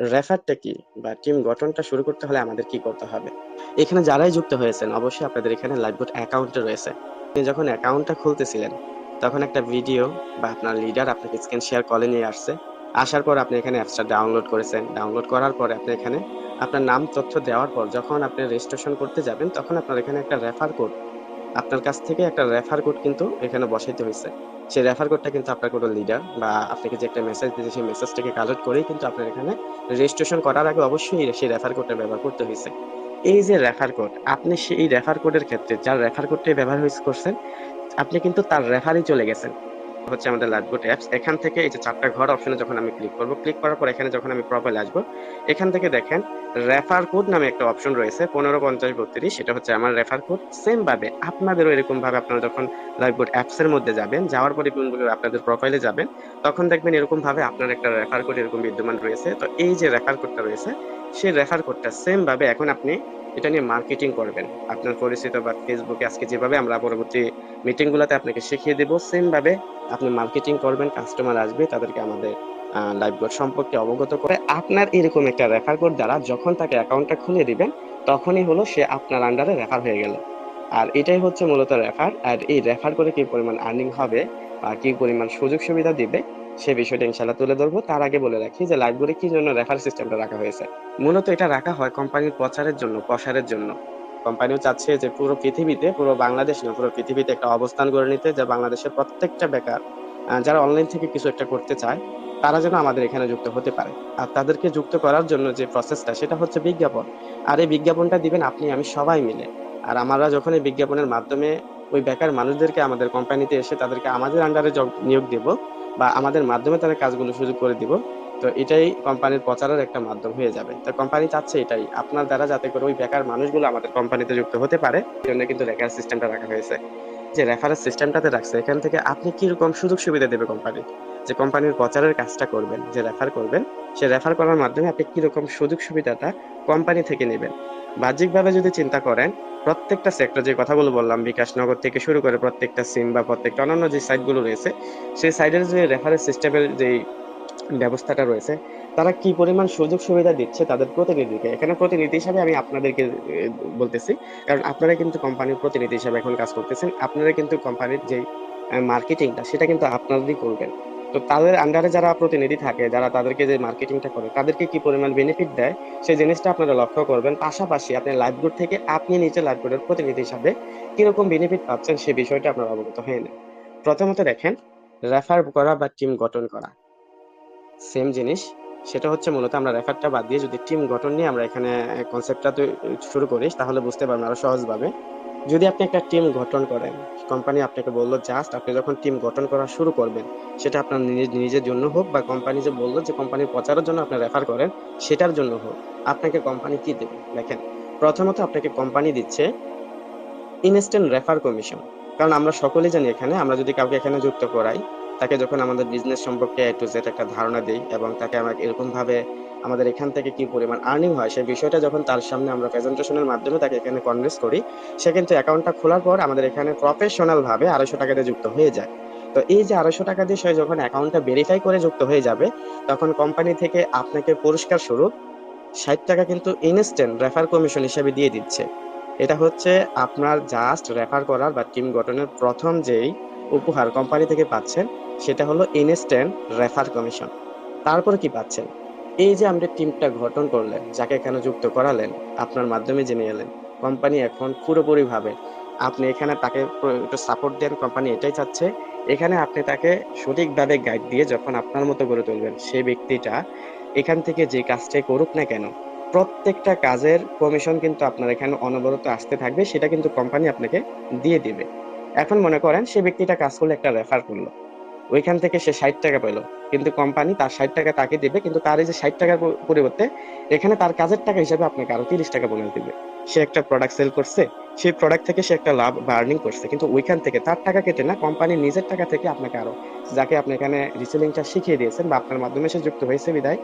রেফারটা কি বা টিম গঠনটা শুরু করতে হলে আমাদের কি করতে হবে? এখানে যারাই যুক্ত হয়েছেন, অবশ্যই আপনাদের এখানে লাইভবোট অ্যাকাউন্টে রয়েছে। আপনি যখন অ্যাকাউন্টটা খুলতেছিলেন, তখন একটা ভিডিও বা আপনার লিডার আপনাকে স্ক্রিন শেয়ার কলে নিয়ে আসছে। আসার পর আপনি এখানে অ্যাপসটা ডাউনলোড করেছেন। ডাউনলোড করার পরে আপনি এখানে আপনার নাম, তথ্য দেওয়ার পর যখন আপনি রেজিস্ট্রেশন করতে যাবেন, তখন আপনার এখানে একটা রেফার কোড আপনার কাছ থেকে একটা রেফার কোড কিন্তু এখানে বসাইতে হয়েছে। সেই রেফার কোডটা কিন্তু আপনার কোনো লিডার বা আপনাকে যে একটা মেসেজ দিয়েছে, সেই মেসেজটাকে কালেক্ট করেই কিন্তু আপনার এখানে রেজিস্ট্রেশন করার আগে অবশ্যই সেই রেফার কোডটা ব্যবহার করতে হয়েছে। এই যে রেফার কোড আপনি সেই রেফার কোডের ক্ষেত্রে যার রেফার কোডটাই ব্যবহার করছেন, আপনি কিন্তু তার রেফারই চলে গেছেন। হচ্ছে আমাদের লাইভবোট অ্যাপস এখান থেকে এই যে চারটা ঘর অপশনে যখন আমি ক্লিক করব ক্লিক করার পর এখানে যখন আমি প্রোফাইল আসব, এখান থেকে দেখেন রেফার কোড নামে একটা অপশন রয়েছে, পনেরো, পঞ্চাশ, বত্রিশ। সেটা হচ্ছে আমার রেফার কোড সেম ভাবে আপনাদেরও এরকম ভাবে আপনারা যখন লাইভবোট অ্যাপস এর মধ্যে যাবেন, যাওয়ার পরে আপনাদের প্রোফাইলে যাবেন, তখন দেখবেন এরকম ভাবে আপনার একটা রেফার কোড এরকম বিদ্যমান রয়েছে। তো এই যে রেফার কোডটা রয়েছে, সেই রেফার কোডটা সেম ভাবে এখন আপনি এটা নিয়ে মার্কেটিং করবেন। আপনার পরিচিত বা ফেসবুকে আজকে যেভাবে আমরা পরবর্তী মিটিং গুলাতে আপনাকে শিখিয়ে দেবো সেম ভাবে আপনি মার্কেটিং করবেন কাস্টমার আসবে, তাদেরকে আমাদের লাইভ কোড সম্পর্কে অবগত করে আপনার এরকম একটা রেফার কোড দ্বারা যখন তাকে অ্যাকাউন্টটা খুলে দিবেন, তখনই হলো সে আপনার আন্ডারে রেফার হয়ে গেল। আর এটাই হচ্ছে মূলত রেফার আর এই রেফার করে কি পরিমাণ আর্নিং হবে আর কি পরিমাণ সুযোগ সুবিধা দিবে সে বিষয়টা ইনশাল্লাহ তুলে ধরবো। তার আগে বলে রাখি যে লাইভগুলি কি জন্য রেফার সিস্টেমটা রাখা হয়েছে? মূলত এটা রাখা হয় কোম্পানির প্রচারের জন্য, প্রসারের জন্য। কোম্পানিও চাচ্ছে যে পুরো পৃথিবীতে, পুরো বাংলাদেশ না, পুরো পৃথিবীতে একটা অবস্থান করে নিতে, যে বাংলাদেশের প্রত্যেকটা বেকার যারা অনলাইন থেকে কিছু একটা করতে চায়, তারা যেন আমাদের এখানে যুক্ত হতে পারে। আর তাদেরকে যুক্ত করার জন্য যে প্রসেসটা সেটা হচ্ছে বিজ্ঞাপন। আর এই বিজ্ঞাপনটা দিবেন আপনি, আমি সবাই মিলে। আর আমরা যখন এই বিজ্ঞাপনের মাধ্যমে ওই বেকার মানুষদেরকে আমাদের কোম্পানিতে এসে তাদেরকে আমাদের আন্ডারে নিয়োগ দেব বা আমাদের মাধ্যমে তারা কাজগুলো সুযোগ করে দিব। তো এটাই কোম্পানির প্রচারের একটা মাধ্যম হয়ে যাবে। তো কোম্পানি চাচ্ছে এটাই। আপনার দ্বারা যাতে করে ওই বেকার মানুষগুলো আমাদের কোম্পানিতে যুক্ত হতে পারে জন্য কিন্তু রেফারেন্স সিস্টেমটা রাখা হয়েছে। যে রেফারেন্স সিস্টেমটাতে রাখছে, এখান থেকে আপনি কি রকম সুযোগ সুবিধা দেবে কোম্পানি যে কোম্পানির প্রচারের কাজটা করবেন, যে রেফার করবেন, সে রেফার করার মাধ্যমে আপনি কি রকম সুযোগ সুবিধাটা কোম্পানি থেকে নেবেন। বাহ্যিকভাবে যদি চিন্তা করেন প্রত্যেকটা সেক্টর যে কথাগুলো বললাম, বিকাশনগর থেকে শুরু করে প্রত্যেকটা সিম বা প্রত্যেকটা অন্যান্য যে সাইটগুলো রয়েছে, সেই সাইডের যে রেফারেন্স সিস্টেমের যে ব্যবস্থাটা রয়েছে, তারা কি পরিমাণ সুযোগ সুবিধা দিচ্ছে তাদের প্রতিনিধিকে? এখানে প্রতিনিধি হিসাবে আমি আপনাদেরকে বলতেছি। কারণ আপনারা কিন্তু কোম্পানির প্রতিনিধি হিসাবে এখন কাজ করতেছেন। আপনারা কিন্তু কোম্পানির যে মার্কেটিংটা সেটা কিন্তু আপনারাই করবেন। তো তাদের আন্ডারে যারা প্রতিনিধি থাকে, যারা তাদেরকে যে মার্কেটিংটা করে, তাদেরকে কি পরিমাণ বেনিফিট দেয়? সেই জিনিসটা আপনারা লক্ষ্য করবেন। পাশাপাশি আপনি লাইভ গ্রুপ থেকে আপনি নিজে লাইভ গ্রুপের প্রতিনিধি হিসাবে কীরকম বেনিফিট পাচ্ছেন সেই বিষয়টা আপনারা অবগত হয়ে নেন। প্রথমত দেখেন রেফার করা বা টিম গঠন করা। সেম জিনিস। সেটা হচ্ছে মূলত আমরা রেফারটা বাদ দিয়ে যদি টিম গঠন নিয়ে আমরা এখানে কনসেপ্টটা শুরু করি, তাহলে বুঝতে পারবেন আরও সহজভাবে। যদি আপনি একটা টিম গঠন করেন কোম্পানি আপনাকে বলল জাস্ট আপনি যখন টিম গঠন করা শুরু করবেন, সেটা আপনার নিজের জন্য হোক বা কোম্পানি যে বলল যে কোম্পানির প্রচারের জন্য আপনি রেফার করেন, সেটার জন্য হোক, আপনাকে কোম্পানি কি দেবে? দেখেন, প্রথমত আপনাকে কোম্পানি দিচ্ছে ইনস্ট্যান্ট রেফার কমিশন কারণ আমরা সকলেই জানি এখানে, আমরা যদি কাউকে এখানে যুক্ত করাই, তাকে যখন আমাদের বিজনেস সম্পর্কে একটু একটা ধারণা দিই এবং তাকে আমরা এরকম ভাবে আমাদের এখান থেকে কি পরিমাণ আর্নিং হয়, সেই বিষয়টা যখন তার সামনে আমরা প্রেজেন্টেশনের মাধ্যমে তাকে এখানে কনভিন্স করি, সে কিন্তু অ্যাকাউন্টটা খোলার পর আমাদের এখানে প্রফেশনালভাবে আড়াইশো টাকা দিয়ে যুক্ত হয়ে যায়। তো এই যে আড়াইশো টাকা দিয়ে সে যখন অ্যাকাউন্টটা ভেরিফাই করে যুক্ত হয়ে যাবে, তখন কোম্পানি থেকে আপনাকে পুরস্কার স্বরূপ ষাট টাকা কিন্তু ইনস্ট্যান্ট রেফার কমিশন হিসেবে দিয়ে দিচ্ছে। এটা হচ্ছে আপনার জাস্ট রেফার করার বা টিম গঠনের প্রথম যেই উপহার কোম্পানি থেকে পাচ্ছেন, সেটা হলো ইনস্ট্যান্ট রেফার কমিশন তারপরে কি পাচ্ছেন? এই যে আমাদের টিমটা গঠন করলেন, যাকে এখানে যুক্ত করালেন, আপনার মাধ্যমে জেনে এলেন কোম্পানি এখন পুরোপুরি ভাবে আপনি এখানে তাকে একটু সাপোর্ট দেন, কোম্পানি এটাই চাচ্ছে। এখানে আপনি তাকে সঠিকভাবে গাইড দিয়ে যখন আপনার মতো গড়ে তুলবেন, সেই ব্যক্তিটা এখান থেকে যে কাজটাই করুক না কেন, প্রত্যেকটা কাজের কমিশন কিন্তু আপনার এখানে অনবরত আসতে থাকবে, সেটা কিন্তু কোম্পানি আপনাকে দিয়ে দিবে। এখন মনে করেন সে ব্যক্তিটা কাজ করলে একটা রেফার করল। ওইখান থেকে সে ষাট টাকা পেল। কিন্তু কোম্পানি তার ষাট টাকা তাকে দিবে, কিন্তু তার এই যে ষাট টাকার পরিবর্তে এখানে তার কাজের টাকা হিসাবে আপনাকে আরও তিরিশ টাকা বোনাস দিবে। সে একটা প্রোডাক্ট সেল করছে, সেই প্রোডাক্ট থেকে সে একটা লাভ বা আর্নিং করছে, কিন্তু ওইখান থেকে তার টাকা কেটে না কোম্পানি নিজের টাকা থেকে আপনাকে আরও, যাকে আপনি এখানে রিসেলিংটা শিখিয়ে দিয়েছেন বা আপনার মাধ্যমে সে যুক্ত হয়েছে বিদায়,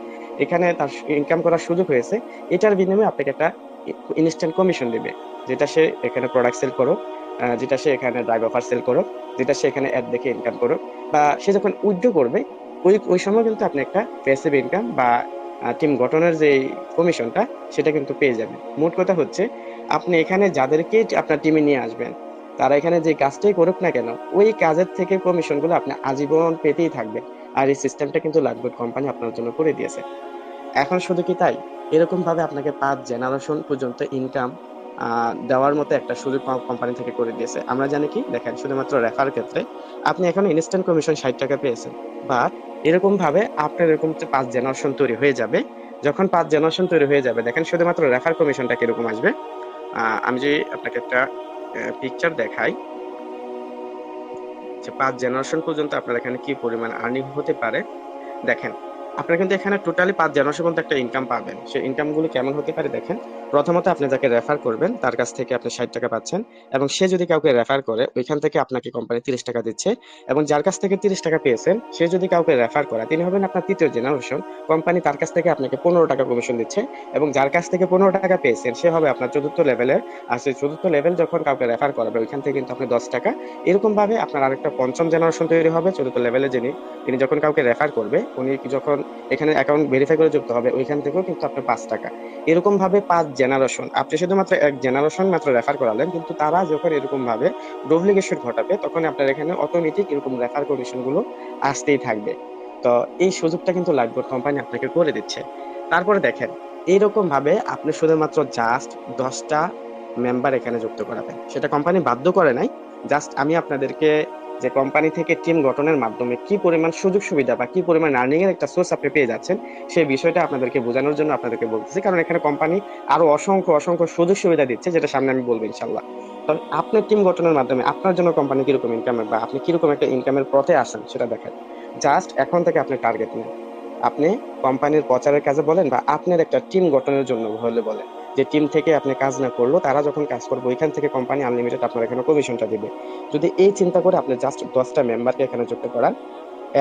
এখানে তার ইনকাম করার সুযোগ হয়েছে, এটার বিনিময়ে আপনাকে একটা ইনস্ট্যান্ট কমিশন দিবে, যেটা সে এখানে প্রোডাক্ট সেল করো যেটা সে এখানে ড্রাইভ অফার সেল করো যেটা সে এখানে অ্যাড দেখে ইনকাম করো বা সে যখন উইথড্র করবে, ওই ওই সময় কিন্তু আপনি একটা প্যাসিভ ইনকাম বা টিম গঠনের যে কমিশনটা সেটা কিন্তু পেয়ে যাবেন। মোট কথা হচ্ছে, আপনি এখানে যাদেরকে আপনার টিমে নিয়ে আসবেন, তারা এখানে যে কাজটাই করুক না কেন, ওই কাজের থেকে কমিশনগুলো আপনি আজীবন পেতেই থাকবেন, আর এই সিস্টেমটা কিন্তু লাগবে কোম্পানি আপনার জন্য করে দিয়েছে। এখন শুধু কি তাই? এরকম ভাবে আপনাকে পাঁচ জেনারেশন পর্যন্ত ইনকাম দেওয়ার মতো একটা সুযোগ কোম্পানি থেকে করে দিয়েছে। আমরা জানি কি, দেখেন, শুধুমাত্র রেফার ক্ষেত্রে আপনি এখন ইনস্ট্যান্ট কমিশন ষাট টাকা পেয়েছেন। বাট এরকম ভাবে আপনার এরকম পাঁচ জেনারেশন তৈরি হয়ে যাবে। যখন পাঁচ জেনারেশন তৈরি হয়ে যাবে, দেখেন, শুধুমাত্র রেফার কমিশনটা কীরকম আসবে? আমি যদি আপনাকে একটা পিকচার দেখাই। যে পাঁচ জেনারেশন পর্যন্ত আপনার এখানে কি পরিমাণ আর্নিং হতে পারে? দেখেন, আপনারা কিন্তু এখানে টোটালি পাঁচ জেনারেশন পর্যন্ত একটা ইনকাম পাবেন। সেই ইনকামগুলো কেমন হতে পারে, দেখেন। প্রথমত আপনি যাকে রেফার করবেন, তার কাছ থেকে আপনি ষাট টাকা পাচ্ছেন এবং সে যদি কাউকে রেফার করে, ওইখান থেকে আপনাকে কোম্পানি তিরিশ টাকা দিচ্ছে এবং যার কাছ থেকে তিরিশ টাকা পেয়েছেন, সে যদি কাউকে রেফার করে, তিনি হবেন আপনার তৃতীয় জেনারেশন কোম্পানি তার কাছ থেকে আপনাকে পনেরো টাকা কমিশন দিচ্ছে এবং যার কাছ থেকে পনেরো টাকা পেয়েছেন, সে হবে আপনার চতুর্থ লেভেলের আর সেই চতুর্থ লেভেল যখন কাউকে রেফার করাবে, ওইখান থেকে কিন্তু আপনি দশ টাকা। এরকম ভাবে আপনার আরেকটা পঞ্চম জেনারেশন তৈরি হবে, চতুর্থ লেভেলে যিনি, তিনি যখন কাউকে রেফার করবে, উনি যখন এখানে অ্যাকাউন্ট ভেরিফাই করে যুক্ত হবে, ওইখান থেকেও কিন্তু আপনার পাঁচ টাকা। এরকম ভাবে পাঁচ জেনারেশন। আপনি শুধুমাত্র এক জেনারেশন মাত্র রেফার করালেন, কিন্তু তারা যখন এরকম ভাবে ডুপ্লিকেশন ঘটাবে, তখন আপনার এখানে অটোমেটিক এরকম রেফার কমিশনগুলো আসতেই থাকবে। তো এই সুযোগটা কিন্তু লাগবে কোম্পানি আপনাকে করে দিচ্ছে। তারপরে দেখেন এইরকম ভাবে আপনি শুধুমাত্র জাস্ট দশটা মেম্বার এখানে যুক্ত করাবেন। সেটা কোম্পানি বাধ্য করে নাই জাস্ট আমি আপনাদেরকে যে কোম্পানি থেকে টিম গঠনের মাধ্যমে কি পরিমাণ সুযোগ সুবিধা বা কি পরিমাণ আর্নিং এর একটা সোর্স আপনি পেয়ে যাচ্ছেন, সেই বিষয়টা আপনাদেরকে বোঝানোর জন্য আপনাদেরকে বলতেছি। কারণ এখানে কোম্পানি আরও অসংখ্য অসংখ্য সুযোগ সুবিধা দিচ্ছে, যেটা সামনে আমি বলব ইনশাল্লাহ তো আপনার টিম গঠনের মাধ্যমে আপনার জন্য কোম্পানি কীরকম ইনকাম বা আপনি কীরকম একটা ইনকামের পথে আসেন, সেটা দেখেন জাস্ট এখন থেকে আপনি টার্গেট নেন। আপনি কোম্পানির প্রচারের কাজে বলেন বা আপনার একটা টিম গঠনের জন্য হলে বলেন। যে টিম থেকে আপনি কাজ না করল, তারা যখন কাজ করবে, ওইখান থেকে কোম্পানি আনলিমিটেড আপনার এখানে কমিশনটা দেবে। যদি এই চিন্তা করে আপনি জাস্ট দশটা মেম্বারকে এখানে যুক্ত করান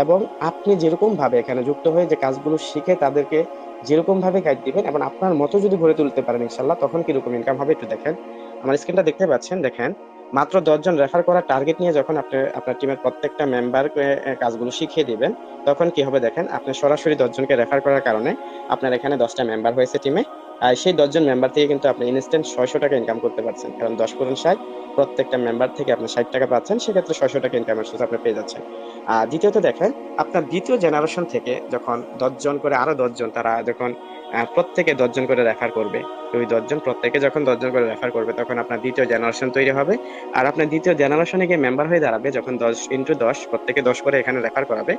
এবং আপনি যেরকম ভাবে এখানে যুক্ত হয়ে যে কাজগুলো শিখে তাদেরকে যেরকম ভাবে গাইড দিবেন এবং আপনার মতো যদি গড়ে তুলতে পারেন ইনশাল্লাহ তখন কীরকম ইনকাম হবে একটু দেখেন। আমার স্ক্রিনটা দেখতে পাচ্ছেন? দেখেন, মাত্র দশজন রেফার করার টার্গেট নিয়ে যখন আপনি, আপনার টিমের প্রত্যেকটা মেম্বারকে কাজগুলো শিখিয়ে দিবেন, তখন কি হবে দেখেন, আপনি সরাসরি দশজনকে রেফার করার কারণে আপনার এখানে দশটা মেম্বার হয়েছে টিমে সেই দশজন মেম্বার থেকে কিন্তু আপনি ইনস্ট্যান্ট ছয়শো টাকা ইনকাম করতে পারছেন। কারণ দশ পর্যন্ত ষাট, প্রত্যেকটা মেম্বার থেকে আপনি ষাট টাকা পাচ্ছেন, সেক্ষেত্রে ছয়শো টাকা ইনকাম সোর্স আপনি পেয়ে যাচ্ছেন। আর দ্বিতীয়ত দেখেন, আপনার দ্বিতীয় জেনারেশন থেকে যখন দশজন করে আরও দশজন, তারা যখন প্রত্যেকে দশজন করে রেফার করবে ওই দশজন, প্রত্যেকে যখন দশজন করে রেফার করবে, তখন আপনার দ্বিতীয় জেনারেশন তৈরি হবে। আর আপনার দ্বিতীয় জেনারেশনে গিয়ে মেম্বার হয়ে দাঁড়াবে, যখন দশ ইন্টু দশ, প্রত্যেকে দশ করে এখানে রেফার করাবে,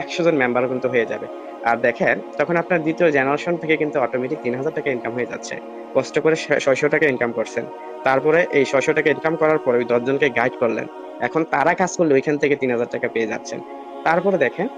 একশো জন মেম্বার কিন্তু হয়ে যাবে। আর দেখেন, তখন আপনার দ্বিতীয় জেনারেশন থেকে কিন্তু অটোমেটিক তিন হাজার টাকা ইনকাম হয়ে যাচ্ছে। কষ্ট করে ছয়শো টাকা ইনকাম করছেন। তারপরে এই ছয়শো টাকা ইনকাম করার পরে ওই দশজনকে গাইড করলেন। এখন তারা কাজ করলে ওইখান থেকে তিন হাজার টাকা পেয়ে যাচ্ছেন। তারপরে দেখেন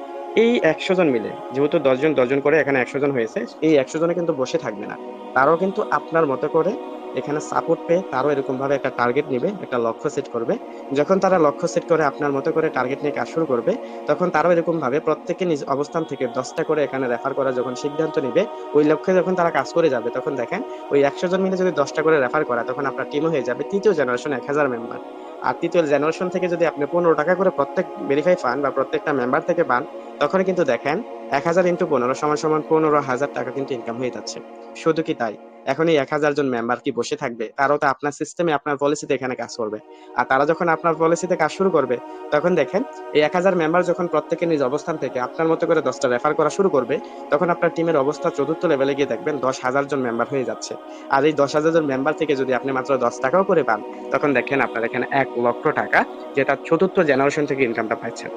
এই একশো জন মিলে, যেহেতু দশজন দশজন করে এখানে একশো জন হয়েছে, এই একশো জনে কিন্তু বসে থাকবে না। তারাও কিন্তু আপনার মতো করে এখানে সাপোর্ট পেয়ে তারও এরকম ভাবে একটা টার্গেট নিবে, একটা লক্ষ্য সেট করবে। যখন তারা লক্ষ্য সেট করে আপনার মতো করে টার্গেট নিয়ে কাজ শুরু করবে, তখন তারাও এরকম ভাবে প্রত্যেকে নিজ অবস্থান থেকে দশটা করে এখানে রেফার করা যখন সিদ্ধান্ত নিবে, ওই লক্ষ্যে যখন তারা কাজ করে যাবে, তখন দেখেন ওই একশো জন মিলে যদি দশটা করে রেফার করা, তখন আপনার টিমও হয়ে যাবে তৃতীয় জেনারেশন এক হাজার মেম্বার আর তৃতীয় জেনারেশন থেকে যদি আপনি পনেরো টাকা করে প্রত্যেক ভেরিফাই পান বা প্রত্যেকটা মেম্বার থেকে পান তখন কিন্তু দেখেন এক হাজার ইন্টু পনেরো সমান সমান পনেরো হাজার টাকা কিন্তু ইনকাম হয়ে যাচ্ছে। শুধু কি তাই? এখন এই এক হাজার জন মেম্বার কি বসে থাকবে? তারাও তো আপনার সিস্টেমে আপনার পলিসিতে এখানে কাজ করবে। আর তারা যখন আপনার পলিসিতে কাজ শুরু করবে, তখন দেখেন, এই এক হাজার মেম্বার যখন প্রত্যেকে নিজ অবস্থান থেকে আপনার মতো করে দশটা রেফার করা শুরু করবে, তখন আপনার টিমের অবস্থা চতুর্থ লেভেলে গিয়ে দেখবেন দশ হাজার জন মেম্বার হয়ে যাচ্ছে। আর এই দশ হাজার জন মেম্বার থেকে যদি আপনি মাত্র দশ টাকাও করে পান, তখন দেখেন আপনার এখানে এক লক্ষ টাকা, যেটা চতুর্থ জেনারেশন থেকে ইনকামটা পাচ্ছেন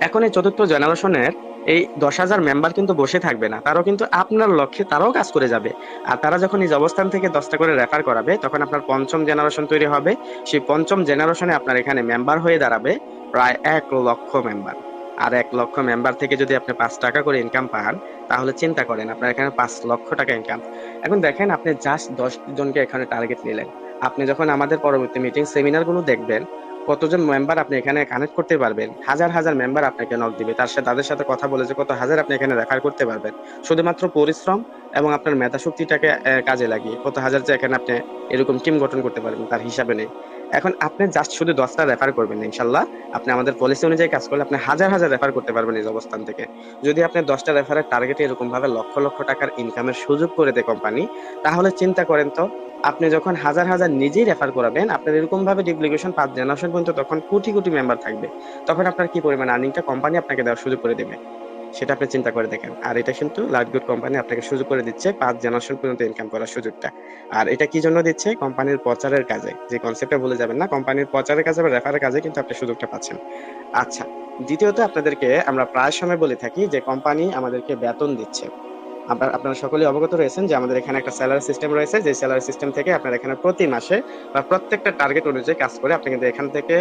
এখন এই চতুর্থ জেনারেশনের এই দশ হাজার মেম্বার কিন্তু বসে থাকবে না। তারাও কিন্তু আপনার লক্ষ্যে তারাও কাজ করে যাবে। আর তারা যখন নিজ অবস্থান থেকে দশটা করে রেফার করাবে, তখন আপনার পঞ্চম জেনারেশন তৈরি হবে। সেই পঞ্চম জেনারেশনে আপনার এখানে মেম্বার হয়ে দাঁড়াবে প্রায় এক লক্ষ মেম্বার আর এক লক্ষ মেম্বার থেকে যদি আপনি পাঁচ টাকা করে ইনকাম পান, তাহলে চিন্তা করেন আপনার এখানে পাঁচ লক্ষ টাকা ইনকাম এখন দেখেন আপনি জাস্ট দশ জনকে এখানে টার্গেট নিলেন। আপনি যখন আমাদের পরবর্তী মিটিং সেমিনারগুলো দেখবেন কতজন মেম্বার আপনি এখানে কানেক্ট করতে পারবেন? হাজার হাজার মেম্বার আপনাকে নক দিবে। তার সাথে তাদের সাথে কথা বলে যে কত হাজার আপনি এখানে রেফার করতে পারবেন। শুধুমাত্র পরিশ্রম এবং আপনার মেধা শক্তিটাকে কাজে লাগিয়ে কত হাজার যে এখানে আপনি এরকম টিম গঠন করতে পারবেন, তার হিসাবে নেই। এখন আপনি জাস্ট শুধু দশটা রেফার করবেন ইনশাল্লাহ। আপনি আমাদের পলিসি অনুযায়ী কাজ করলে আপনি হাজার হাজার রেফার করতে পারবেন এই অবস্থান থেকে। যদি আপনি দশটা রেফারের টার্গেটে এরকম ভাবে লক্ষ লক্ষ টাকার ইনকামের সুযোগ করে দেয় কোম্পানি তাহলে চিন্তা করেন তো, আপনি যখন হাজার হাজার নিজেই রেফার করাবেন, আপনার এরকম ভাবে ডিপ্লিকেশন পাঁচ জেনারেশন পর্যন্ত তখন কোটি কোটি মেম্বার থাকবে। তখন আপনার কি পরিমাণ আর্নিংটা কোম্পানি আপনাকে দেওয়ার সুযোগ করে দেবে। সেটা আপনি চিন্তা করে দেখেন। আর এটা কিন্তু লাইট গুড কোম্পানি আপনাকে সুযোগ করে দিচ্ছে পাঁচ জেনারেশন পর্যন্ত ইনকাম করার সুযোগটা। আর এটা কি জন্য দিচ্ছে? কোম্পানির প্রচারের কাজে। যে কনসেপ্টটা বলে যাবেন না কোম্পানির প্রচারের কাজে বা রেফারের কাজে কিন্তু আপনি সুযোগটা পাচ্ছেন। আচ্ছা দ্বিতীয়ত আপনাদেরকে আমরা প্রায় সময় বলে থাকি যে কোম্পানি আমাদেরকে বেতন দিচ্ছে। আপনার, আপনারা সকলেই অবগত রয়েছেন যে আমাদের এখানে একটা স্যালারি সিস্টেম রয়েছে। যে স্যালারি সিস্টেম থেকে আপনার এখানে প্রতি মাসে বা প্রত্যেকটা টার্গেট অনুযায়ী কাজ করে আপনি কিন্তু এখান থেকে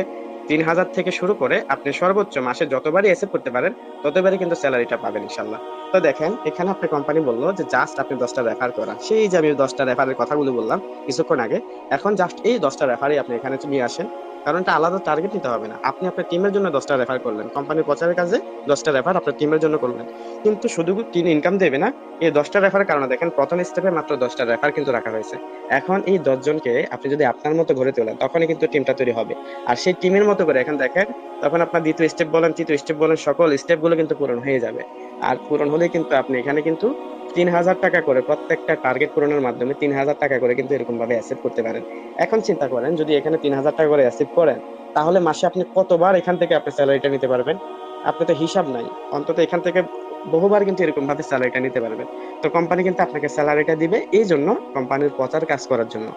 তিন হাজার থেকে শুরু করে আপনি সর্বোচ্চ মাসে যতবারই এসে করতে পারেন, ততবারই কিন্তু স্যালারিটা পাবেন ইনশাল্লাহ তো দেখেন, এখানে আপনার কোম্পানি বলল যে জাস্ট আপনি দশটা রেফার করা সেই যে আমি দশটা রেফারের কথাগুলো বললাম, কিছুক্ষণ আগে, এখন জাস্ট এই দশটা রেফারই আপনি এখানে নিয়ে আসেন। কারণ এটা আলাদা টার্গেট নিতে হবে না। আপনি আপনার টিমের জন্য দশটা রেফার করলেন। কোম্পানির প্রচারের কাজে দশটা রেফার আপনার টিমের জন্য করলেন। কিন্তু শুধু টিম ইনকাম দেবে না, এই দশটা রেফারের কারণে দেখেন প্রথম স্টেপে মাত্র দশটা রেফার কিন্তু রাখা হয়েছে। এখন এই দশজনকে আপনি যদি আপনার মতো গড়ে তোলেন, তখনই কিন্তু টিমটা তৈরি হবে। আর সেই টিমের মতো করে এখন দেখেন, তখন আপনার দ্বিতীয় স্টেপ বলেন, তৃতীয় স্টেপ বলেন, সকল স্টেপগুলো কিন্তু পূরণ হয়ে যাবে। আর পূরণ হলে কিন্তু আপনি এখানে কিন্তু তিন হাজার টাকা করে প্রত্যেকটা টার্গেট পূরণের মাধ্যমে তিন হাজার টাকা করে কিন্তু এরকম ভাবে অ্যাসেপ্ট করতে পারেন। এখন চিন্তা করেন, যদি এখানে তিন হাজার টাকা করে অ্যাসেপ্ট করেন, তাহলে মাসে আপনি কতবার এখান থেকে আপনি স্যালারিটা নিতে পারবেন? আপনি তো হিসাব নাই, অন্তত এখান থেকে বহুবার কিন্তু এরকম ভাবে স্যালারিটা নিতে পারবেন। তো কোম্পানি কিন্তু আপনাকে স্যালারিটা দিবে এই জন্য কোম্পানির প্রচার কাজ করার জন্য।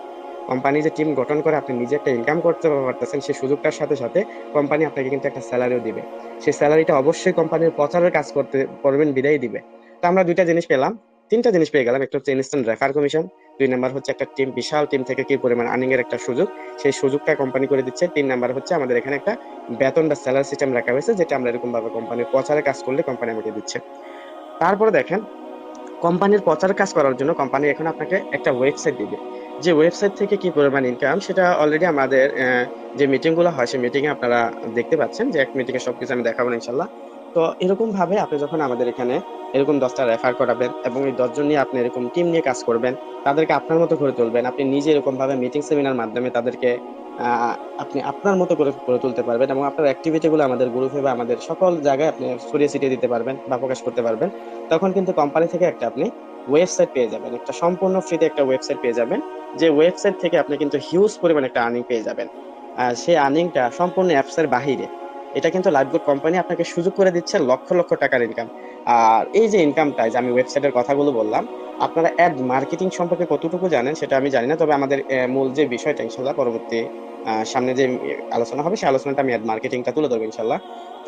কোম্পানি যে টিম গঠন করে আপনি নিজে একটা ইনকাম করতে পারতেছেন, সেই সুযোগটার সাথে সাথে কোম্পানি আপনাকে কিন্তু একটা স্যালারিও দিবে। সেই স্যালারিটা অবশ্যই কোম্পানির প্রচারের কাজ করতে, করবেন, বিদায় দিবে। তো আমরা দুইটা জিনিস পেলাম। তিনটা জিনিস পেয়ে গেলাম। একটা হচ্ছে ইনস্ট্যান্ট রেফার কমিশন দুই নাম্বার হচ্ছে একটা টিম বিশাল টিম থেকে কি পরিমাণ আর্নিং এর একটা সুযোগ, সেই সুযোগটা কোম্পানি করে দিচ্ছে। তিন নাম্বার হচ্ছে আমাদের এখানে একটা বেতন বা স্যালারি সিস্টেম রাখা হয়েছে, যেটা আমরা এরকম ভাবে কোম্পানির প্রচারে কাজ করলে কোম্পানি আমাকে দিচ্ছে। তারপরে দেখেন কোম্পানির প্রচার কাজ করার জন্য কোম্পানি এখন আপনাকে একটা ওয়েবসাইট দিবে। যে ওয়েবসাইট থেকে কি পরিমাণ ইনকাম সেটা অলরেডি আমাদের যে মিটিংগুলো হয়, সেই মিটিংয়ে আপনারা দেখতে পাচ্ছেন। যে এক মিটিংয়ে এ সবকিছু আমি দেখাবো ইনশাল্লাহ। তো এরকম ভাবে আপনি যখন আমাদের এখানে এরকম দশটা রেফার করাবেন এবং এই দশজন নিয়ে আপনি এরকম টিম নিয়ে কাজ করবেন তাদেরকে আপনার মতো করে তুলবেন আপনি নিজে এরকম ভাবে মিটিং সেমিনার মাধ্যমে তাদেরকে আহ, আপনি আপনার মতো করে করে তুলতে পারবেন এবং আপনার অ্যাক্টিভিটি গুলো আমাদের গ্রুপে বা আমাদের সকল জায়গায় আপনি ছড়িয়ে ছিটিয়ে দিতে পারবেন বা প্রকাশ করতে পারবেন। তখন কিন্তু কোম্পানি থেকে একটা আপনি ওয়েবসাইট পেয়ে যাবেন একটা সম্পূর্ণ ফ্রিতে একটা ওয়েবসাইট পেয়ে যাবেন যে ওয়েবসাইট থেকে আপনি কিন্তু হিউজ পরিমাণ একটা আর্নিং পেয়ে যাবেন। আর সেই আর্নিংটা সম্পূর্ণ অ্যাপসের বাহিরে এটা কিন্তু লাইফগুড কোম্পানি আপনাকে সুযোগ করে দিচ্ছে লক্ষ লক্ষ টাকার ইনকাম আর এই যে ইনকামটা যে আমি ওয়েবসাইটের কথাগুলো বললাম, আপনারা অ্যাড মার্কেটিং সম্পর্কে কতটুকু জানেন সেটা আমি জানি না, তবে আমাদের মূল যে বিষয়টা ইনশাল্লাহ পরবর্তী সামনে যে আলোচনা হবে, সেই আলোচনাটা আমি অ্যাড মার্কেটিংটা তুলে ধরবো ইনশাল্লাহ।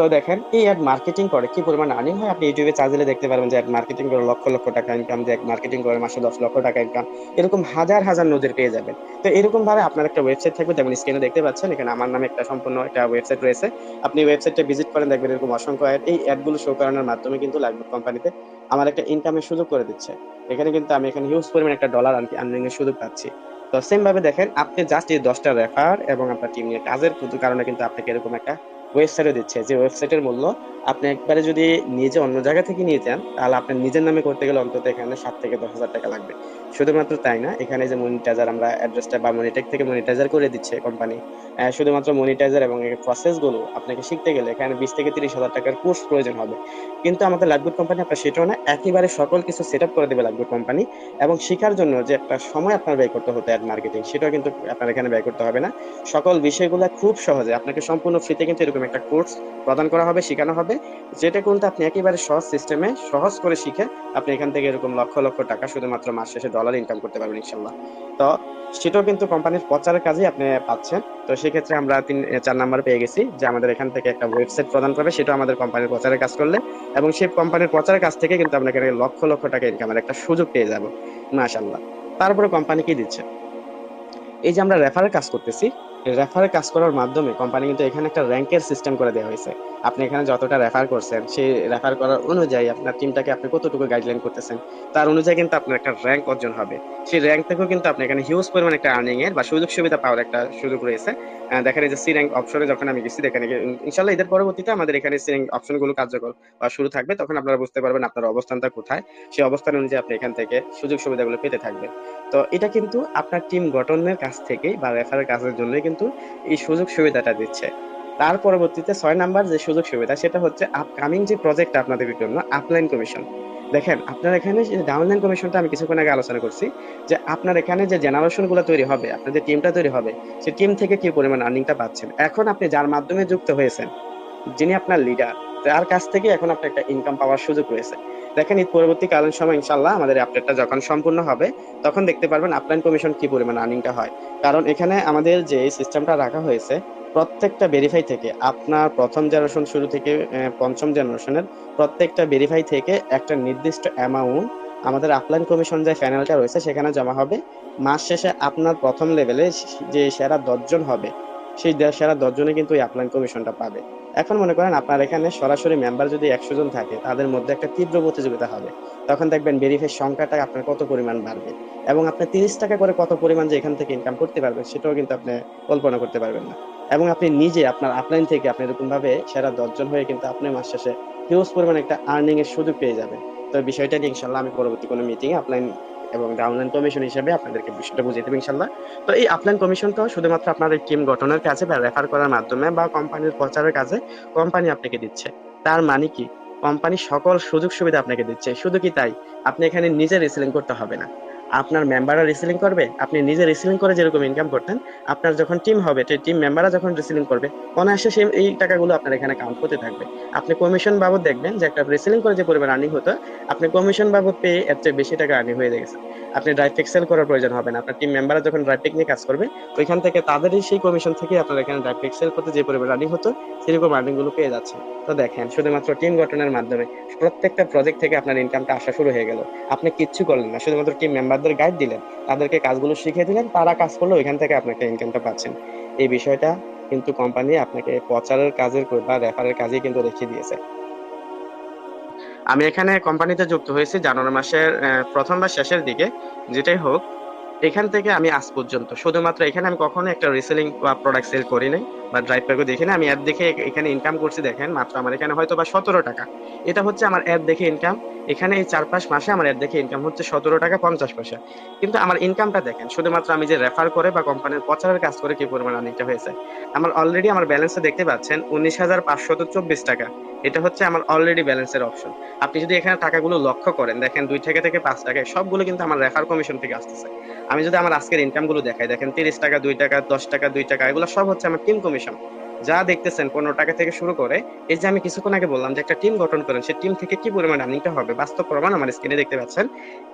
তো দেখেন, এই অ্যাড মার্কেটিং করে কি পরিমাণ আর্নিং হয়? আপনি ইউটিউবে চার্জ দিলে দেখতে পারবেন যে অ্যাড মার্কেটিং করে লক্ষ লক্ষ টাকা ইনকাম যে মার্কেটিং করে মাসে দশ লক্ষ টাকা ইনকাম এরকম হাজার হাজার নদীর পেয়ে যাবেন। তো এরকম ভাবে আপনার একটা ওয়েবসাইট থাকবে, যেমন স্ক্রিনে দেখতে পাচ্ছেন, এখানে আমার নামে একটা সম্পূর্ণ একটা ওয়েবসাইট রয়েছে। আপনি ওয়েবসাইটটা ভিজিট করেন, দেখবেন এরকম অসংখ্য অ্যাড এই অ্যাডগুলো শো করানোর মাধ্যমে কিন্তু লাগবে কোম্পানিতে আমার একটা ইনকামের সুযোগ করে দিচ্ছে। এখানে কিন্তু আমি এখানে হিউজ পরিমাণ একটা ডলার আর্নিং এর সুযোগ পাচ্ছি। তো সেম ভাবে দেখেন, আপনি জাস্ট এই দশটা রেফার এবং আপনার টিম নিয়ে কাজের কারণে কিন্তু আপনাকে এরকম একটা ওয়েবসাইটে দিচ্ছে যে ওয়েবসাইটের মূল্য আপনি একবারে যদি নিজে অন্য জায়গা থেকে নিয়ে যান, তাহলে আপনার নিজের নামে করতে গেলে অন্তত এখানে সাত থেকে দশ হাজার টাকা লাগবে। শুধুমাত্র তাই না? এখানে যে মনিটাইজার আমরা অ্যাড্রেসটা বা মনিটেক থেকে মনিটাইজার করে দিচ্ছে কোম্পানি শুধুমাত্র মনিটাইজার এবং এই প্রসেসগুলো আপনাকে শিখতে গেলে এখানে বিশ থেকে তিরিশ হাজার টাকার কোর্স প্রয়োজন হবে। কিন্তু আমাদের লাইফগুড কোম্পানি আপনার সেটাও না, একেবারে সকল কিছু সেট আপ করে দেবে লাইফগুড কোম্পানি এবং শেখার জন্য যে একটা সময় আপনার ব্যয় করতে হতো অ্যাড মার্কেটিং সেটাও কিন্তু আপনার এখানে ব্যয় করতে হবে না। সকল বিষয়গুলো খুব সহজে, আপনাকে সম্পূর্ণ ফ্রিতে কিন্তু এরকম একটা কোর্স প্রদান করা হবে, শেখানো হবে, যেটা কিন্তু আপনি একেবারে সহজ সিস্টেমে সহজ করে শিখে আপনি এখান থেকে এরকম লক্ষ লক্ষ টাকা শুধুমাত্র মাস শেষে ডলার ইনকাম করতে পারবেন ইনশাল্লাহ তো সেটাও কিন্তু কোম্পানির প্রচারের কাজেই আপনি পাচ্ছেন। তো সেক্ষেত্রে আমরা তিন, চার নাম্বার পেয়ে গেছি যে আমাদের এখান থেকে একটা ওয়েবসাইট প্রদান করবে সেটা আমাদের কোম্পানির প্রচারের কাজ করলে এবং সেই কোম্পানির প্রচারের কাজ থেকে কিন্তু আপনাকে লক্ষ লক্ষ টাকা ইনকামের একটা সুযোগ পেয়ে যাব মাশাল্লাহ তারপরে কোম্পানি কি দিচ্ছে? এই যে আমরা রেফারের কাজ করতেছি রেফারের কাজ করার মাধ্যমে কোম্পানি কিন্তু এখানে একটা র্যাঙ্কের সিস্টেম করে দেওয়া হয়েছে। আপনি এখানে যতটা রেফার করছেন সেই রেফার করার অনুযায়ী আপনার টিমটাকে আপনি কতটুকু গাইডলাইন করতেছেন তার অনুযায়ী কিন্তু আপনার একটা র্যাঙ্ক অর্জন হবে। সেই র্যাঙ্ক থেকেও কিন্তু আপনি এখানে হিউজ পরিমাণ একটা আর্নিং এর বা সুযোগ সুবিধা পাওয়ার একটা সুযোগ রয়েছে। দেখেন এই যে সি র্যাঙ্ক অপশনে যখন আমি গেছি উম, ইনশাল্লাহ এদের পরবর্তীতে আমাদের এখানে সি র্যাঙ্ক অপশনগুলো কার্যকর বা শুরু থাকবে। তখন আপনারা বুঝতে পারবেন আপনার অবস্থানটা কোথায়। সেই অবস্থান অনুযায়ী আপনি এখান থেকে সুযোগ সুবিধাগুলো পেতে থাকবেন। তো এটা কিন্তু আপনার টিম গঠনের কাছ থেকেই বা রেফারের কাজের জন্যই কিন্তু এই সুযোগ সুবিধাটা দিচ্ছে। তার পরবর্তীতে ছয় নাম্বার যে সুযোগ সুবিধা, সেটা হচ্ছে আপকামিং যে প্রজেক্ট আপনাদের জন্য আপলাইন কমিশন দেখেন, আপনার এখানে ডাউনলাইন কমিশনটা আমি কিছুক্ষণ আগে আলোচনা করছি, যে আপনার এখানে যে জেনারেশনগুলো তৈরি হবে, আপনার যে টিমটা তৈরি হবে সেই টিম থেকে কি পরিমাণ আর্নিংটা পাচ্ছেন? এখন আপনি যার মাধ্যমে যুক্ত হয়েছেন, যিনি আপনার লিডার তার কাছ থেকে এখন আপনার একটা ইনকাম পাওয়ার সুযোগ রয়েছে। দেখেন এই পরবর্তীকালীন সময় ইনশাল্লাহ আমাদের আপডেটটা যখন সম্পূর্ণ হবে, তখন দেখতে পারবেন আপলাইন কমিশন কি পরিমাণ আর্নিংটা হয়। কারণ এখানে আমাদের যে সিস্টেমটা রাখা হয়েছে প্রত্যেকটা ভেরিফাই থেকে আপনার প্রথম জেনারেশন শুরু থেকে পঞ্চম জেনারেশনের প্রত্যেকটা ভেরিফাই থেকে একটা নির্দিষ্ট অ্যামাউন্ট আমাদের আপলাইন কমিশন যে প্যানেলটা রয়েছে সেখানে জমা হবে। মাস শেষে আপনার প্রথম লেভেলে যে সেরা দশজন হবে, সেই সেরা দশজনে কিন্তু এই আপলাইন কমিশনটা পাবে। এখন মনে করেন আপনার এখানে সরাসরি মেম্বার যদি একশো জন থাকে, তাদের মধ্যে একটা তীব্র প্রতিযোগিতা হবে। তখন দেখবেন ভেরিফাই সংখ্যাটা আপনার কত পরিমাণ বাড়বে এবং আপনি তিরিশ টাকা করে কত পরিমাণ যে এখান থেকে ইনকাম করতে পারবেন, সেটাও কিন্তু আপনি কল্পনা করতে পারবেন না। এবং আপনি নিজে আপনার আপলাইন থেকে আপনি এরকম ভাবে সেরা দশজন হয়ে কিন্তু আপনি মাস শেষে হিউজ পরিমাণ একটা আর্নিং এর সুযোগ পেয়ে যাবেন। তো বিষয়টা নিয়ে ইনশাল্লাহ আমি পরবর্তী কোনো মিটিংয়ে আপলাইন এবং ডাউনলাইন কমিশন হিসেবে আপনাদেরকে বিষয়টা বুঝিয়ে দেবো ইনশাল্লাহ তো এই আপলাইন কমিশন তো শুধুমাত্র আপনাদের টিম গঠনের কাছে বা রেফার করার মাধ্যমে বা কোম্পানির প্রচারের কাজে কোম্পানি আপনাকে দিচ্ছে। তার মানে কি? কোম্পানি সকল সুযোগ সুবিধা আপনাকে দিচ্ছে। শুধু কি তাই? আপনি এখানে নিজে রিসেলিং করতে হবে না। আপনার মেম্বাররা রিসেলিং করবে, আপনি নিজে রিসেলিং করে যেরকম ইনকাম করতেন, আপনার যখন টিম হবে, সেই টিম মেম্বাররা যখন রিসেলিং করবে, অনায়াসে সেই, এই টাকাগুলো আপনার এখানে কাউন্ট করতে থাকবে। আপনি কমিশন বাবদ দেখবেন যে একটা রিসেলিং করে যে পরিমাণ আর্নিং হতো, আপনি কমিশন বাবদ পেয়ে এর চেয়ে বেশি টাকা আর্নিং হয়ে গেছে। আপনি ড্রাইভ এক্সেল করার প্রয়োজন হবে না। আপনার টিম মেম্বাররা যখন ড্রাইভ নিয়ে কাজ করবে, ওইখান থেকে তাদেরই সেই কমিশন থেকে আপনার এখানে ড্রাইভ এক্সেল করতে যে পরিমাণ আর্নিং হতো, সেরকম আর্নিংগুলো পেয়ে যাচ্ছে। তো দেখেন, শুধুমাত্র টিম গঠনের মাধ্যমে প্রত্যেকটা প্রজেক্ট থেকে আপনার ইনকামটা আসা শুরু হয়ে গেল। আপনি কিচ্ছু করলেন না, শুধুমাত্র টিম মেম্বারদের গাইড দিলেন, তাদেরকে কাজগুলো শিখিয়ে দিলেন, তারা কাজ করল ওইখান থেকে আপনাকে ইনকামটা পাচ্ছেন। এই বিষয়টা কিন্তু কোম্পানি আপনাকে প্রচারের কাজের বা রেফারের কাজে কিন্তু রেখে দিয়েছে। আমি এখানে কোম্পানিতে যুক্ত হয়েছি জানুয়ারি মাসের প্রথম বা শেষের দিকে, যেটাই হোক, এখান থেকে আমি আজ পর্যন্ত, শুধুমাত্র এখানে আমি কখনো একটা রিসেলিং বা প্রোডাক্ট সেল করি নাই, বা ড্রাইভ প্যাকও দেখি না আমি অ্যাপ দেখে এখানে ইনকাম করছি, দেখেন, মাত্র আমার এখানে হয়তো বা সতেরো টাকা। এটা হচ্ছে আমার অ্যাপ দেখে ইনকাম এখানে এই চার পাঁচ মাসে আমার দেখে ইনকাম হচ্ছে সতেরো টাকা পঞ্চাশ পয়সা। কিন্তু আমার ইনকামটা দেখেন, শুধুমাত্র আমি যে রেফার করে বা কোম্পানির প্রচারের কাজ করে কি পরিমাণ আর্নিংটা হয়েছে, আমার অলরেডি আমার ব্যালেন্সে দেখতে পাচ্ছেন উনিশ হাজার পাঁচশত চব্বিশ টাকা। এটা হচ্ছে আমার অলরেডি ব্যালেন্সের অপশন আপনি যদি এখানে টাকাগুলো লক্ষ্য করেন, দেখেন দুই টাকা থেকে পাঁচ টাকা সবগুলো কিন্তু আমার রেফার কমিশন থেকে আসতেছে। আমি যদি আমার আজকের ইনকামগুলো দেখাই, দেখেন তিরিশ টাকা, দুই টাকা, দশ টাকা, দুই টাকা, এগুলো সব হচ্ছে আমার টিম কমিশন যা দেখতেছেন পনেরো টাকা থেকে শুরু করে, এই যে আমি কিছুক্ষণ আগে বললাম যে একটা টিম গঠন করেন, সেই টিম থেকে কি পরিমাণ আর্নিংটা হবে? বাস্তব প্রমাণ আমার স্ক্রিনে দেখতে পাচ্ছেন।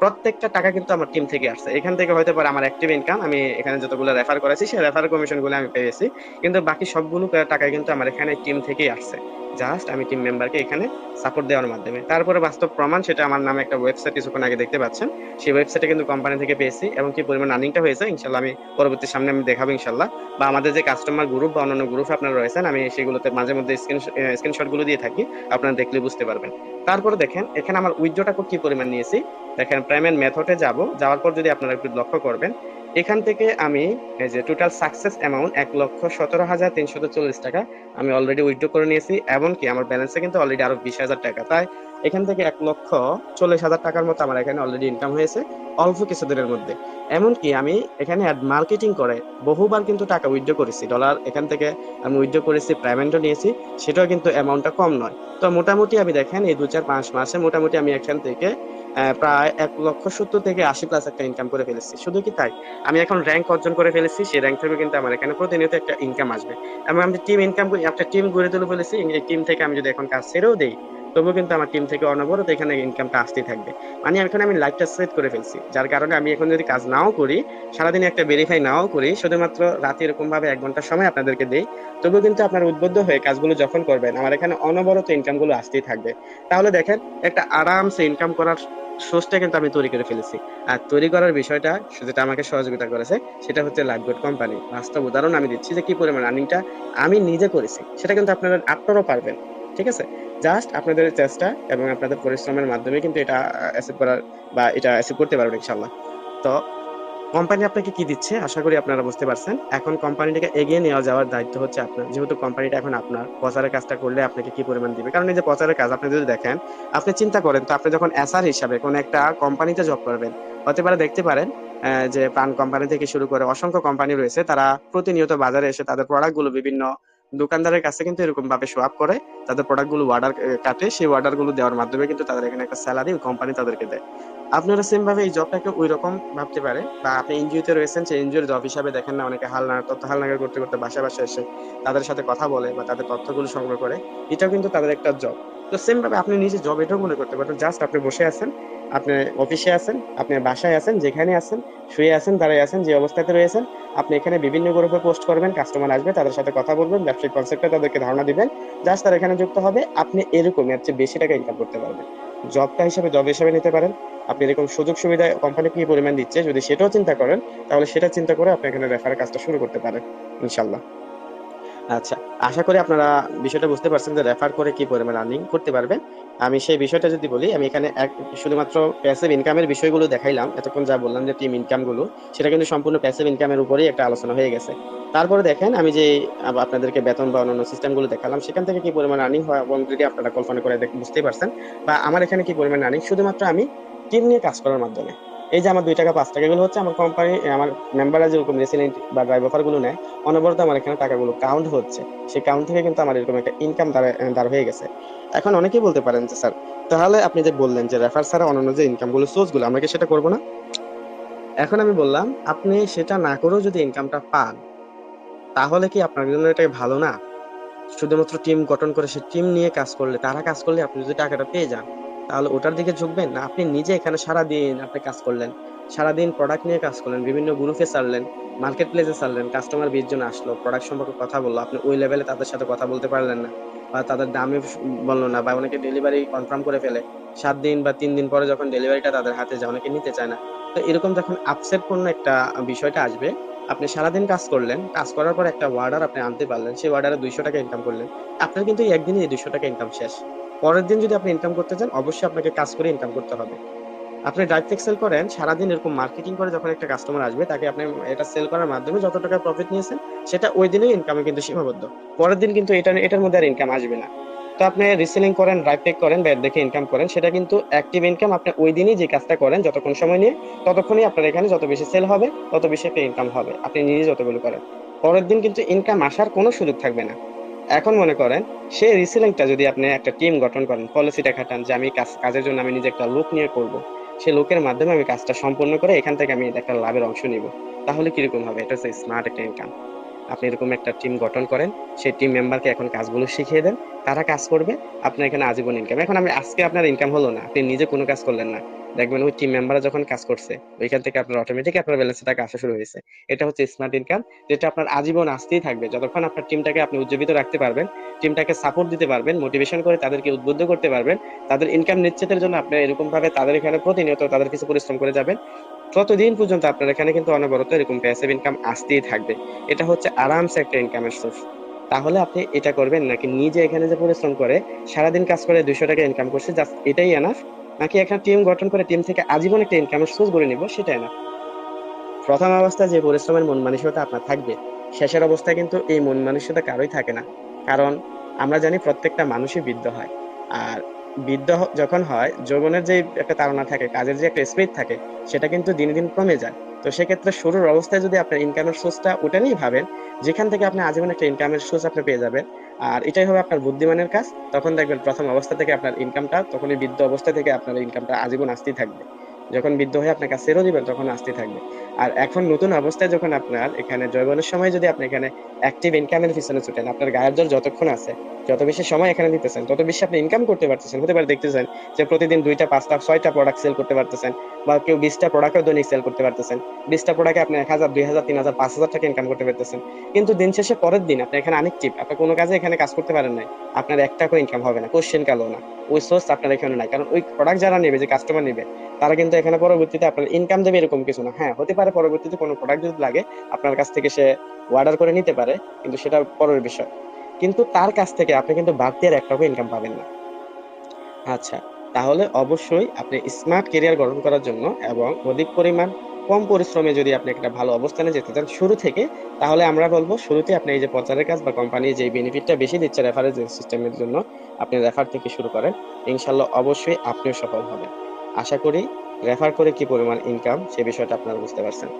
প্রত্যেকটা টাকা কিন্তু আমার টিম থেকে আসছে। এখান থেকে হয়তো পারে আমার অ্যাক্টিভ ইনকাম আমি এখানে যতগুলো রেফার করেছি, সেই রেফার কমিশনগুলো আমি পেয়েছি। কিন্তু বাকি সবগুলো টাকা কিন্তু আমার এখানে টিম থেকেই আসছে। জাস্ট আমি টিম মেম্বারকে এখানে সাপোর্ট দেওয়ার মাধ্যমে। তারপরে বাস্তব প্রমাণ, সেটা আমার নামে একটা ওয়েবসাইট কিছুক্ষণ আগে দেখতে পাচ্ছেন। সেই ওয়েবসাইটে কিন্তু কোম্পানি থেকে পেয়েছি এবং কি পরিমাণ আর্নিংটা হয়েছে ইনশাল্লাহ আমি পরবর্তী সামনে আমি দেখাবো ইনশাল্লাহ বা আমাদের যে কাস্টমার গ্রুপ বা অন্যান্য গ্রুপ আপনারা রয়েছেন, আমি সেগুলোতে মাঝে মধ্যে স্ক্রিন স্ক্রিনশটগুলো দিয়ে থাকি, আপনারা দেখলে বুঝতে পারবেন। তারপরে দেখেন, এখানে আমার উইথড্রটা কি পরিমাণ নিয়েছি? দেখেন পেমেন্ট মেথডে যাব। যাওয়ার পর যদি আপনারা একটু লক্ষ্য করবেন এখান থেকে আমি এই যে টোটাল সাকসেস অ্যামাউন্ট এক লক্ষ সতেরো হাজার তিনশত চল্লিশ টাকা আমি অলরেডি উইথড্র করে নিয়েছি, এমনকি আমার ব্যালেন্সে কিন্তু অলরেডি আরও বিশ হাজার টাকা। তাই এখান থেকে এক লক্ষ চল্লিশ হাজার টাকার মতো আমার এখানে অলরেডি ইনকাম হয়েছে, অল্প কিছুদিনের মধ্যে। এমনকি আমি এখানে মার্কেটিং করে বহুবার কিন্তু টাকা উইথড্র করেছি। ডলার এখান থেকে আমি উইথড্র করেছি পেমেন্টও নিয়েছি, সেটাও কিন্তু অ্যামাউন্টটা কম নয়। তো মোটামুটি আমি দেখেন এই দু চার পাঁচ মাসে মোটামুটি আমি এখান থেকে প্রায় এক লক্ষ সত্তর থেকে আশি প্লাস একটা ইনকাম করে ফেলেছি। শুধু কি তাই? আমি এখন র্যাঙ্ক অর্জন করে ফেলেছি, সেই র্যাঙ্ক থেকে কিন্তু আমার এখানে প্রতিনিয়ত একটা ইনকাম আসবে। এবং আমি টিম ইনকাম একটা টিম গড়ে তুলে ফেলেছি টিম থেকে আমি যদি এখন কাজ ছেড়েও দেই তবুও কিন্তু আমার টিম থেকে অনবরত এখানে ইনকামটা আসতেই থাকবে। মানে এখন আমি লাইফটা সেট করে ফেলছি। যার কারণে আমি এখন যদি কাজ নাও করি, সারাদিন একটা ভেরিফাই নাও করি, শুধুমাত্র রাতে এরকম ভাবে এক ঘণ্টা সময় আপনাদেরকে দেই, তবুও কিন্তু আপনার উদ্বুদ্ধ হয়ে কাজগুলো যখন করবেন, আমার এখানে অনবরত ইনকামগুলো আসতেই থাকবে। তাহলে দেখেন, একটা আরামসে ইনকাম করার সোর্সটা কিন্তু আমি তৈরি করে ফেলেছি। আর তৈরি করার বিষয়টা, যেটা আমাকে সহযোগিতা করেছে, সেটা হচ্ছে লাইফগুড কোম্পানি বাস্তব উদাহরণ আমি দিচ্ছি যে কি পরিমাণ আর্নিংটা আমি নিজে করেছি। সেটা কিন্তু আপনারা আপনারাও পারবেন। ঠিক আছে? জাস্ট আপনাদের চেষ্টা এবং আপনাদের পরিশ্রমের মাধ্যমে কিন্তু এটা অ্যাসেভ করার বা এটা অ্যাসেভ করতে পারবেন ইনশাল্লাহ তো কোম্পানি আপনাকে কি দিচ্ছে? আশা করি আপনারা বুঝতে পারছেন। এখন কোম্পানিটাকে এগিয়ে নিয়ে যাওয়ার দায়িত্ব হচ্ছে আপনার। যেহেতু কোম্পানিটা এখন আপনার, প্রচারের কাজটা করলে আপনাকে কি পরিমাণ দিবে? কারণ এই যে প্রচারের কাজ, আপনি যদি দেখেন, আপনি চিন্তা করেন, তো আপনি যখন এসআর হিসাবে কোনো একটা কোম্পানিতে জব করবেন, হতে পারে দেখতে পারেন যে প্রাণ কোম্পানি থেকে শুরু করে অসংখ্য কোম্পানি রয়েছে, তারা প্রতিনিয়ত বাজারে এসে তাদের প্রোডাক্টগুলো বিভিন্ন দোকানদারের কাছে কিন্তু এরকম ভাবে আপ করে, তাদের প্রোডাক্টগুলো অর্ডার কাটে, সেই অর্ডারগুলো দেওয়ার মাধ্যমে কিন্তু তাদের এখানে একটা স্যালারি কোম্পানি তাদেরকে দেয়। আপনারা সেম ভাবে এই জবটাকে ওই রকম ভাবতে পারে বা আপনি এনজিওতে রয়েছেন, সেই এনজিওর জব হিসাবে দেখেন না, অনেকে হাল তথ্য হাল নাগার করতে করতে বাসা বাসা এসে তাদের সাথে কথা বলে, বা তাদের তথ্যগুলো সংগ্রহ করে, এটাও কিন্তু তাদের একটা জব তো সেম ভাবে আপনি নিজে জব এটাও মনে করতে পারেন জাস্ট আপনি বসে আছেন আপনি অফিসে আছেন, আপনি বাসায় আছেন, যেখানে আছেন, শুয়ে আছেন, দাঁড়িয়ে আছেন, যে অবস্থাতে রয়েছেন, আপনি এখানে বিভিন্ন গ্রুপে পোস্ট করবেন, কাস্টমার আসবে, তাদের সাথে কথা বলবেন, ব্যবসায়িক কনসেপ্টে তাদেরকে ধারণা দিবেন জাস্ট তারা এখানে যুক্ত হবে, আপনি এরকমই এর চেয়ে বেশি টাকা ইনকাম করতে পারবেন। জবটা হিসেবে জব হিসেবে নিতে পারেন, আপনি এরকম সুযোগ সুবিধা কোম্পানি কি পরিমাণ দিচ্ছে, যদি সেটাও চিন্তা করেন, তাহলে সেটা চিন্তা করে আপনি এখানে রেফারের কাজটা শুরু করতে পারেন ইনশাল্লাহ আচ্ছা আশা করি আপনারা বিষয়টা বুঝতে পারছেন যে রেফার করে কি পরিমাণ আর্নিং করতে পারবেন। আমি সেই বিষয়টা যদি বলি, আমি এখানে এক, শুধুমাত্র প্যাসিভ ইনকামের বিষয়গুলো দেখাইলাম, এতক্ষণ যা বললাম যে টিম ইনকামগুলো, সেটা কিন্তু সম্পূর্ণ প্যাসিভ ইনকামের উপরেই একটা আলোচনা হয়ে গেছে। তারপরে দেখেন, আমি যে আপনাদেরকে বেতন বা অন্যান্য সিস্টেমগুলো দেখালাম, সেখান থেকে কি পরিমাণ আর্নিং হয় এবং যদি আপনারা কল্পনা করে বুঝতেই পারছেন, বা আমার এখানে কি পরিমাণ আর্নিং শুধুমাত্র আমি টিম নিয়ে কাজ করার মাধ্যমে। এই যে আমার দুই টাকা, পাঁচ টাকা, এগুলো হচ্ছে আমার কোম্পানি আমার মেম্বাররা যেরকম রেসিডেন্ট বা ড্রাইভ অফারগুলো নেয়, অনবরত আমার এখানে টাকাগুলো কাউন্ট হচ্ছে। সেই কাউন্ট থেকে কিন্তু আমার এরকম একটা ইনকাম দাঁড় হয়ে গেছে। এখন অনেকেই বলতে পারেন যে, স্যার, তাহলে আপনি যে বললেন যে রেফার ছাড়া অন্যান্য যে ইনকামগুলো সোর্সগুলো, আমরা কি সেটা করব না? এখন আমি বললাম, আপনি সেটা না করেও যদি ইনকামটা পান, তাহলে কি আপনার জন্য এটা ভালো না? শুধুমাত্র টিম গঠন করে সে টিম নিয়ে কাজ করলে, তারা কাজ করলে আপনি যদি টাকাটা পেয়ে যান তাহলে ওটার দিকে ঝুঁকবেন না? আপনি নিজে এখানে সারা দিন আপনি কাজ করলেন। সারাদিন প্রোডাক্ট নিয়ে কাজ করলেন, বিভিন্ন গ্রুপে ছাড়লেন মার্কেট প্লেসে ছাড়লেন কাস্টমার বিশ জন আসলো প্রোডাক্ট সম্পর্কে কথা বলল, আপনি ওই লেভেলে তাদের সাথে কথা বলতে পারলেন না বা তাদের দামে বলল না বা অনেকে ডেলিভারি কনফার্ম করে ফেলে। সাত দিন বা তিন দিন পরে যখন ডেলিভারিটা তাদের হাতে যায়, অনেকে নিতে চায় না। তো এরকম যখন আপসেট পূর্ণ একটা বিষয়টা আসবে, আপনি সারাদিন কাজ করলেন, কাজ করার পর একটা অর্ডার আপনি আনতে পারলেন, সেই অর্ডারে দুইশো টাকা ইনকাম করলেন। আপনার কিন্তু এই একদিনই এই দুইশো টাকা ইনকাম শেষ। পরের দিন যদি আপনি ইনকাম করতে চান, অবশ্যই আপনাকে কাজ করে ইনকাম করতে হবে। আপনি ডাইরেক্ট সেল করেন, সারাদিন এরকম মার্কেটিং করে যখন একটা কাস্টমার আসবে, তাকে আপনি এটা সেল করার মাধ্যমে যত টাকা প্রফিট নিয়েছেন, সেটা ওই দিনেই ইনকামে কিন্তু সীমাবদ্ধ। পরের দিন কিন্তু এটা, এটার মধ্যে আর ইনকাম আসবে না। তো আপনি রিসেলিং করেন ড্রাইভ টেক করেন ব্যাট দেখে ইনকাম করেন, সেটা কিন্তু অ্যাক্টিভ ইনকাম আপনি ওই দিনই যে কাজটা করেন, যতক্ষণ সময় নিয়ে, ততক্ষণই আপনার এখানে যত বেশি সেল হবে, তত বেশি একটা ইনকাম হবে। আপনি নিজে যতগুলো করেন। পরের দিন কিন্তু ইনকাম আসার কোনো সুযোগ থাকবে না। এখন মনে করেন, সেই রিসেলিংটা যদি আপনি একটা টিম গঠন করেন পলিসিটা খাটান যে আমি কাজ কাজের জন্য আমি নিজে একটা লোক নিয়ে করব, সেই লোকের মাধ্যমে আমি কাজটা সম্পূর্ণ করে এখান থেকে আমি একটা লাভের অংশ নিব, তাহলে কীরকম হবে? এটা হচ্ছে স্মার্ট একটা ইনকাম আপনি এরকম একটা টিম গঠন করেন, সেই টিম মেম্বারকে এখন কাজগুলো শিখিয়ে দেন, তারা কাজ করবে আপনার এখানে আজীবন ইনকাম এখন আমি, আজকে আপনার ইনকাম হলো না, আপনি নিজে কোনো কাজ করলেন না। দেখবেন ওই টিম মেম্বাররা যখন কাজ করছে, ওইখান থেকে আপনার অটোমেটিক আপনার ব্যালেন্সে টাকা আসা শুরু হয়েছে। এটা হচ্ছে স্মার্ট ইনকাম যেটা আপনার আজীবন আসতেই থাকবে। যতক্ষণ আপনার টিমটাকে আপনি উজ্জীবিত রাখতে পারবেন টিমটাকে সাপোর্ট দিতে পারবেন মোটিভেশন করে তাদেরকে উদ্বুদ্ধ করতে পারবেন, তাদের ইনকাম নিশ্চিতের জন্য আপনি এরকম ভাবে তাদের এখানে প্রতিনিয়ত তাদের কিছু পরিশ্রম করে যাবেন। ততদিন পর্যন্ত আপনার এখানে কিন্তু অনবরত এরকম প্যাসিভ ইনকাম আসতেই থাকবে। এটা হচ্ছে আরামসে একটা ইনকামের সোর্স তাহলে আপনি এটা করবেন নাকি নিজে এখানে যে পরিশ্রম করে সারাদিন কাজ করে দুইশো টাকা ইনকাম করছে জাস্ট এটাই এনাফ নাকি এখানে টিম গঠন করে টিম থেকে আজীবন একটা ইনকামের সোর্স গড়ে নিব সেটা এনাফ প্রথম অবস্থায় যে পরিশ্রমের মন মানসিকতা আপনার থাকবে, শেষের অবস্থায় কিন্তু এই মন মানসিকতা কারোই থাকে না। কারণ আমরা জানি প্রত্যেকটা মানুষই বৃদ্ধ হয়। আর বৃদ্ধ যখন হয়, যৌবনের যে একটা তাড়না থাকে, কাজের যে একটা স্পিড থাকে, সেটা কিন্তু দিন দিন কমে যায়। তো সেক্ষেত্রে শুরুর অবস্থায় যদি আপনার ইনকামের সোর্সটা ওটা নিয়েই ভাবেন, যেখান থেকে আপনি আজীবন একটা ইনকামের সোর্স আপনি পেয়ে যাবেন, আর এটাই হবে আপনার বুদ্ধিমানের কাজ, তখন দেখবেন প্রথম অবস্থা থেকে আপনার ইনকামটা তখনই বৃদ্ধ অবস্থা থেকে আপনার ইনকামটা আজীবন আসতেই থাকবে। যখন বৃদ্ধ হয়ে আপনার কাছে ছেড়েও দিবেন, তখন আসতেই থাকবে। আর এখন নতুন অবস্থায় যখন আপনার এখানে জৈবনের সময় যদি আপনি এখানে অ্যাক্টিভ ইনকামের পিছনে ছুটেন, আপনার গায়ের জোর যতক্ষণ আছে, যত বেশি সময় এখানে দিতেছেন, তত বেশি আপনি ইনকাম করতে পারতেছেন। হতে পারে দেখতেছেন যে প্রতিদিন দুইটা, পাঁচটা, ছয়টা প্রোডাক্ট সেল করতে পারতেছেন বা কেউ বিশটা প্রোডাক্টও দৈনিক সেল করতে পারতেছেন। বিশটা প্রোডাক্টে আপনি এক হাজার, দুই হাজার, তিন হাজার, পাঁচ হাজার টাকা ইনকাম করতে পারতেছেন। কিন্তু দিন শেষে পরের দিন আপনি এখানে অনেক টিপ আপনি কোনো কাজে এখানে কাজ করতে পারেন নাই, আপনার এক টাকাও ইনকাম হবে না কোশ্চেন কালো না। ওই সোর্স আপনার এখানে নাই, কারণ ওই প্রোডাক্ট যারা নেবে, যে কাস্টমার নেবে, তারা কিন্তু এখানে পরবর্তীতে আপনার ইনকাম দেবে এরকম কিছু না। হ্যাঁ হতে পারে পরবর্তীতে কোনো প্রোডাক্ট যদি লাগে, আপনার কাছ থেকে সে অর্ডার করে নিতে পারে, কিন্তু সেটা পরের বিষয়। কিন্তু তার কাছ থেকে আপনি কিন্তু বাড়তি আর এক টাকা ইনকাম পাবেন না। আচ্ছা তাহলে অবশ্যই আপনি স্মার্ট কেরিয়ার গঠন করার জন্য এবং অধিক পরিমাণ কম পরিশ্রমে যদি আপনি একটা ভালো অবস্থানে যেতে চান শুরু থেকে, তাহলে আমরা বলব শুরুতে আপনি এই যে প্রচারের কাজ বা কোম্পানি যে বেনিফিটটা বেশি দিচ্ছে রেফারেন্স সিস্টেমের জন্য, আপনি রেফার থেকে শুরু করেন। ইনশাল্লাহ অবশ্যই আপনিও সফল হবেন। আশা করি রেফার করে কি পরিমাণ ইনকাম সে বিষয়টা আপনারা বুঝতে পারছেন।